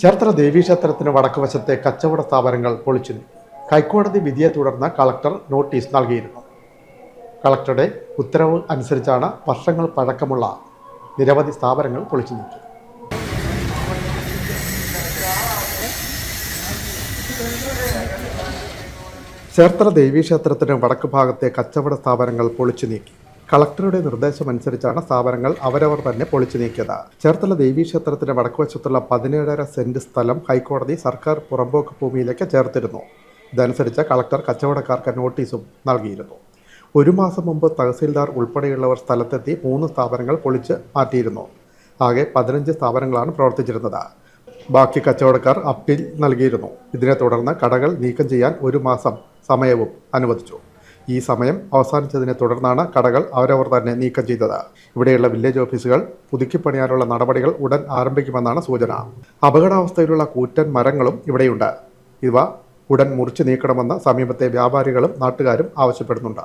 ചേർത്തല ദേവീക്ഷേത്രത്തിന് വടക്കുവശത്തെ കച്ചവട സ്ഥാപനങ്ങൾ പൊളിച്ചു ഹൈക്കോടതി വിധിയെ തുടർന്ന് കളക്ടർ നോട്ടീസ് നൽകിയിരുന്നു. കളക്ടറുടെ ഉത്തരവ് അനുസരിച്ചാണ് വർഷങ്ങൾ പഴക്കമുള്ള നിരവധി സ്ഥാപനങ്ങൾ പൊളിച്ചു നീക്കി ചേർത്തല ദേവീക്ഷേത്രത്തിന് വടക്ക് ഭാഗത്തെ കച്ചവട സ്ഥാപനങ്ങൾ പൊളിച്ചു നീക്കി. കളക്ടറുടെ നിർദ്ദേശമനുസരിച്ചാണ് സ്ഥാപനങ്ങൾ അവരവർ തന്നെ പൊളിച്ചു നീക്കിയത്. ചേർത്തല ദേവീക്ഷേത്രത്തിന് വടക്കുവശത്തുള്ള പതിനേഴര സെന്റ് സ്ഥലം ഹൈക്കോടതി സർക്കാർ പുറമ്പോക്ക് ഭൂമിയിലേക്ക് ചേർത്തിരുന്നു. ഇതനുസരിച്ച് കളക്ടർ കച്ചവടക്കാർക്ക് നോട്ടീസും നൽകിയിരുന്നു. ഒരു മാസം മുമ്പ് തഹസീൽദാർ ഉൾപ്പെടെയുള്ളവർ സ്ഥലത്തെത്തി മൂന്ന് സ്ഥാപനങ്ങൾ പൊളിച്ച് മാറ്റിയിരുന്നു. ആകെ പതിനഞ്ച് സ്ഥാപനങ്ങളാണ് പ്രവർത്തിച്ചിരുന്നത്. ബാക്കി കച്ചവടക്കാർ അപ്പീൽ നൽകിയിരുന്നു. ഇതിനെ തുടർന്ന് കടകൾ നീക്കം ചെയ്യാൻ ഒരു മാസം സമയവും അനുവദിച്ചു. ഈ സമയം അവസാനിച്ചതിനെ തുടർന്നാണ് കടകൾ അവരവർ തന്നെ നീക്കം ചെയ്തത്. ഇവിടെയുള്ള വില്ലേജ് ഓഫീസുകൾ പുതുക്കിപ്പണിയാനുള്ള നടപടികൾ ഉടൻ ആരംഭിക്കുമെന്നാണ് സൂചന. അപകടാവസ്ഥയിലുള്ള കൂറ്റൻ മരങ്ങളും ഇവിടെയുണ്ട്. ഇവ ഉടൻ മുറിച്ചു നീക്കണമെന്ന് സമീപത്തെ വ്യാപാരികളും നാട്ടുകാരും ആവശ്യപ്പെടുന്നുണ്ട്.